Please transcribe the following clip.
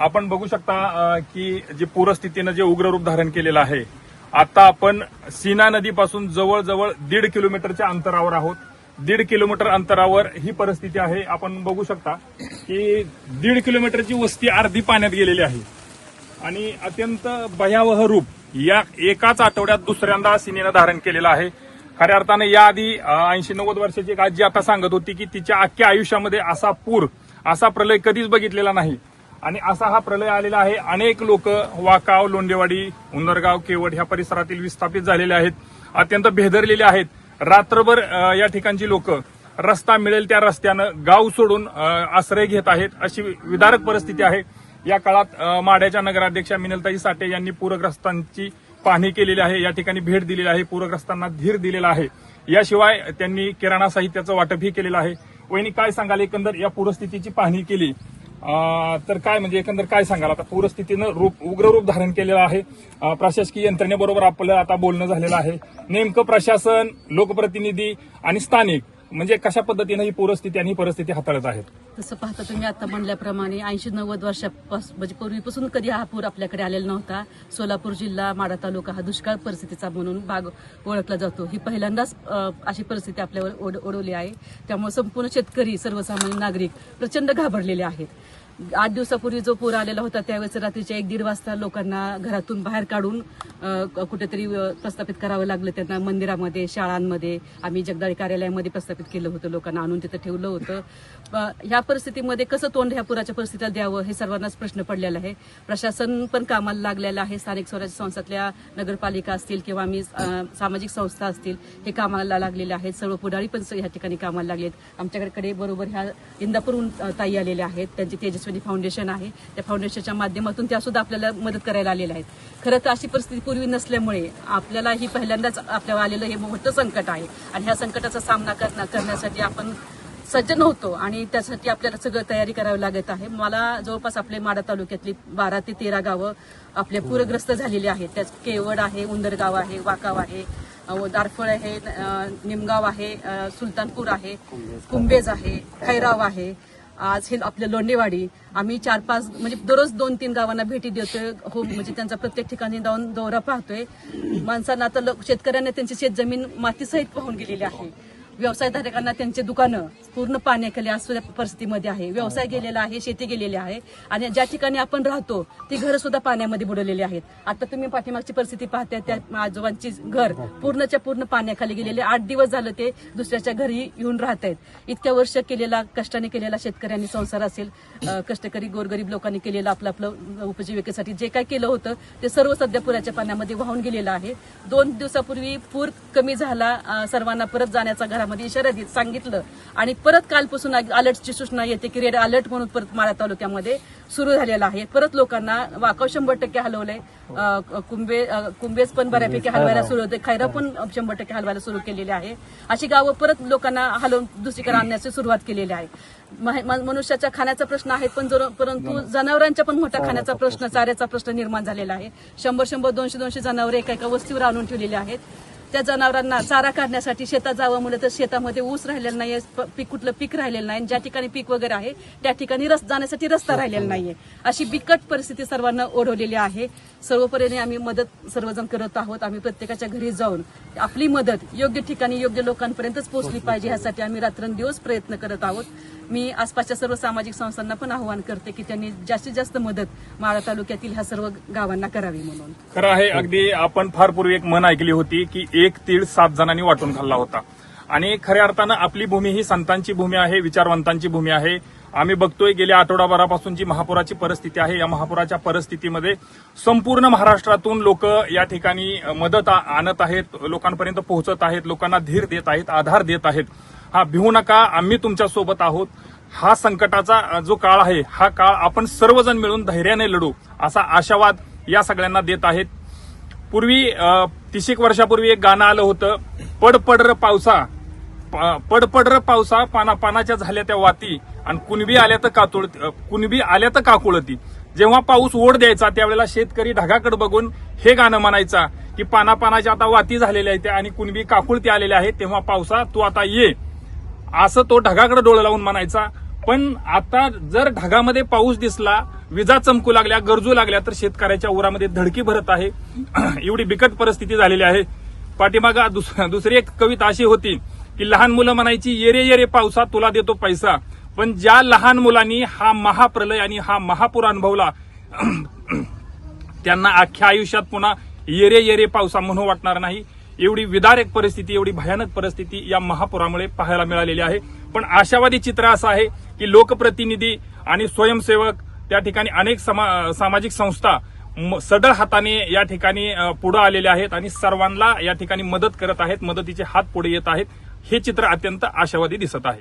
आपण बघू शकता की जी पूरस्थितीनं जे उग्र रूप धारण केलेलं आहे आता आपण सीना नदीपासून जवळजवळ दीड किलोमीटरच्या अंतरावर आहोत. दीड किलोमीटर अंतरावर ही परिस्थिती आहे. आपण बघू शकता की दीड किलोमीटरची वस्ती अर्धी पाण्यात गेलेली आहे. आणि अत्यंत भयावह रूप या एकाच आठवड्यात दुसऱ्यांदा सिनेनं धारण केलेलं आहे. खऱ्या अर्थानं याआधी ऐंशी नव्वद वर्षाची एक आजी आता सांगत होती की तिच्या अख्ख्या आयुष्यामध्ये असा पूर असा प्रलय कधीच बघितलेला नाही. आणि असा हा प्रलय आलेला आहे. अनेक लोक वाकाव लोंडेवाडी उंदरगाव केवड ह्या परिसरातील विस्थापित झालेले आहेत. अत्यंत भेदरलेले आहेत. रात्रभर या ठिकाणची लोक रस्ता मिळेल त्या रस्त्यानं गाव सोडून आश्रय घेत आहेत अशी विदारक परिस्थिती आहे. या काळात माड्याच्या माढ्याच्या नगराध्यक्षा मिनलताई साठे यांनी पूरग्रस्तांची पाहणी केलेली आहे. या ठिकाणी भेट दिलेली आहे. पूरग्रस्तांना धीर दिलेला आहे. याशिवाय त्यांनी किराणा साहित्याचं वाटपही केलेलं आहे. वहिनी काय सांगाल एकंदर या पूरस्थितीची पाहणी केली? तर काय म्हणजे एकंदर काय सांगाल? आता पूरस्थितीनं रूप उग्र रूप धारण केलेलं आहे. प्रशासकीय यंत्रणेबरोबर आपलं आता बोलणं झालेलं आहे. नेमकं प्रशासन लोकप्रतिनिधी आणि स्थानिक म्हणजे कशा पद्धतीनं ही पूरस्थिती आणि ही परिस्थिती हाताळत आहेत? तसं पाहता तुम्ही आता म्हणल्याप्रमाणे ऐंशी नव्वद वर्षापासून म्हणजे पूर्वीपासून कधी हा पूर आपल्याकडे आलेला नव्हता. सोलापूर जिल्हा माडा तालुका हा दुष्काळ परिस्थितीचा म्हणून भाग ओळखला जातो. ही पहिल्यांदाच अशी परिस्थिती आपल्यावर ओढ- ओढवली आहे. त्यामुळे संपूर्ण शेतकरी सर्वसामान्य नागरिक प्रचंड घाबरलेले आहेत. आठ दिवसापूर्वी जो पूर आलेला होता त्यावेळेस रात्रीच्या एक दीड वाजता लोकांना घरातून बाहेर काढून कुठेतरी प्रस्थापित करावं लागलं. त्यांना मंदिरामध्ये शाळांमध्ये आम्ही जगदाळी कार्यालयामध्ये प्रस्थापित केलं होतं. लोकांना आणून तिथं ठेवलं होतं. ह्या परिस्थितीमध्ये कसं तोंड ह्या पुराच्या परिस्थितीला द्यावं हे सर्वांनाच प्रश्न पडलेला आहे. प्रशासन पण कामाला लागलेलं आहे. स्थानिक स्वराज्य संस्थातल्या नगरपालिका असतील किंवा आम्ही सामाजिक संस्था असतील हे कामाला लागलेले आहेत. सर्व पुढारी पण या ठिकाणी कामाला लागलेत. आमच्याकडे बरोबर ह्या इंदापूरहून ताई आलेल्या आहेत. त्यांची तेजस्विनी फाउंडेशन आहे. त्या फाउंडेशनच्या माध्यमातून त्या सुद्धा आपल्याला मदत करायला आलेल्या आहेत. खरं तर अशी परिस्थिती पूर्वी नसल्यामुळे आपल्याला ही पहिल्यांदाच आपल्याला आलेलं हे मोठं संकट आहे. आणि ह्या संकटाचा सामना करण्या- करण्यासाठी आपण सज्ज नव्हतो आणि त्यासाठी आपल्याला सगळं तयारी करावी लागत आहे. मला जवळपास आपले माडा तालुक्यातली बारा ते तेरा गावं आपल्या पूरग्रस्त झालेली आहेत. त्यात केवड आहे उंदरगाव आहे वाकाव आहे दारफळ आहे निमगाव आहे सुलतानपूर आहे कुंभेज आहे खैराव आहे. आज हे आपल्या लोंडेवाडी आम्ही चार पाच म्हणजे दररोज दोन तीन गावांना भेटी देतोय. हो म्हणजे त्यांचा प्रत्येक ठिकाणी जाऊन दौरा पाहतोय. माणसांना आता शेतकऱ्यांना त्यांची शेतजमीन मातीसहित पाहून गेलेली आहे. व्यवसायधारकांना त्यांचे दुकानं पूर्ण पाण्याखाली असलेल्या परिस्थितीमध्ये आहे. व्यवसाय गेलेला आहे शेती गेलेली आहे. आणि ज्या ठिकाणी आपण राहतो ती घरं सुद्धा पाण्यामध्ये बुडवलेली आहेत. आता तुम्ही पाठीमागची परिस्थिती पाहताय त्या आजोबांची घर पूर्णच्या पूर्ण पाण्याखाली गेलेले आठ दिवस झालं ते दुसऱ्याच्या घरी येऊन राहत आहेत इतक्या वर्ष केलेला कष्टाने केलेला शेतकऱ्यांनी संसार असेल कष्टकरी गोरगरीब लोकांनी केलेलं आपलं आपलं उपजीविकेसाठी जे काय केलं होतं ते सर्व सध्या पुराच्या पाण्यामध्ये वाहून गेलेलं आहे. दोन दिवसापूर्वी पूर कमी झाला सर्वांना परत जाण्याचा घरामध्ये इशारा सांगितलं. आणि परत कालपासून अलर्टची सूचना येते की रेड अलर्ट म्हणून परत माळा तालुक्यामध्ये सुरू झालेला आहे. परत लोकांना वाकव शंभर टक्के हलवलंय. कुंभे कुंभेज पण बऱ्यापैकी हलवायला सुरू होते. खैरा पण शंभर टक्के हलवायला सुरू केलेली आहे. अशी गावं परत लोकांना हलवून दुसरीकडे आणण्याची सुरुवात केलेली आहे. मनुष्याच्या खाण्याचा प्रश्न आहे पण परंतु जनावरांचा पण मोठा खाण्याचा प्रश्न चाऱ्याचा प्रश्न निर्माण झालेला आहे. शंभर शंभर दोनशे दोनशे जनावरे एका एका वस्तीवर आणून ठेवलेली आहेत. त्या जनावरांना चारा काढण्यासाठी शेतात जावं म्हणलं तर शेतामध्ये ऊस राहिलेला नाहीये प- पीक कुठलं पीक राहिलेलं नाही. आणि ज्या ठिकाणी पीक वगैरे आहे त्या ठिकाणी रस जाण्यासाठी रस्ता राहिलेला नाहीये. अशी बिकट परिस्थिती सर्वांना ओढवलेली आहे. सर्वपरीने आम्ही मदत सर्वजण करत आहोत. आम्ही प्रत्येकाच्या घरी जाऊन आपली मदत योग्य ठिकाणी योग्य लोकांपर्यंतच पोहोचली पाहिजे यासाठी आम्ही रात्रंदिवस प्रयत्न करत आहोत. मी आसपासच्या सर्व सामाजिक संस्थांना पण आवाहन करते की त्यांनी जास्तीत जास्त मदत माळा तालुक्यातील ह्या सर्व गावांना करावी म्हणून. खरं आहे अगदी आपण फार पूर्वी एक म्हण ऐकली होती की एक तीळ सात जणांनी वाटून खाल्ला होता. आणि खऱ्या अर्थानं आपली भूमी ही संतांची भूमी आहे विचारवंतांची भूमी आहे. आम्ही बघतोय गेल्या आठवडाभरापासून जी महापुराची परिस्थिती आहे. या महापुराच्या परिस्थितीमध्ये संपूर्ण महाराष्ट्रातून लोक या ठिकाणी मदत आणत आहेत लोकांपर्यंत पोहोचत आहेत लोकांना धीर देत आहेत आधार देत आहेत. हा भिवू नका आम्ही तुमच्यासोबत आहोत. हा संकटाचा जो काळ आहे हा काळ आपण सर्वजण मिळून धैर्याने लढू असा आशावाद या सगळ्यांना देत आहेत. पूर्वी अ, तीस एक वर्षापूर्वी एक गाणं आलं होतं पड पावसा प- पड पावसा पाना पानाच्या झाल्या त्या वाती आणि कुणबी आल्या तर कातुळ कुणबी आल्या तर काकुळती जेव्हा पाऊस ओढ द्यायचा त्यावेळेला शेतकरी ढगाकडे बघून हे गाणं म्हणायचा की पाना पानाच्या आता वाती झालेल्या आहेत आणि कुणबी काकुळती आलेल्या आहेत तेव्हा पावसा तू आता ये. असं तो ढगाकडे डोळे लावून म्हणायचा. पण आता जर ढगामध्ये पाऊस दिसला विजा चमकू लागल्या गरजू लागल्या तर शेतकऱ्याच्या उरामध्ये धडकी भरत आहे. एवढी बिकट परिस्थिती झालेली आहे. पाठीमागा दुस- दुसरी एक कविता अशी होती की लहान मुलं म्हणायची येरे येरे पावसा तुला देतो पैसा. पण ज्या लहान मुलांनी हा महाप्रलय आणि हा महापूर अनुभवला त्यांना अख्ख्या आयुष्यात पुन्हा येरे येरे पावसा म्हणून वाटणार नाही. एवढी विदारक परिस्थिती एवढी भयानक परिस्थिती या महापुरामुळे पाहायला मिळालेली आहे. पण आशावादी चित्र असं आहे की लोकप्रतिनिधी आणि स्वयंसेवक त्या ठिकाणी अनेक समा- सामाजिक संस्था म- सढळ हाताने या ठिकाणी पुढे आलेल्या आहेत आणि सर्वांना या ठिकाणी मदत करत आहेत मदतीचे हात पुढे येत आहेत. हे चित्र अत्यंत आशावादी दिसत आहे.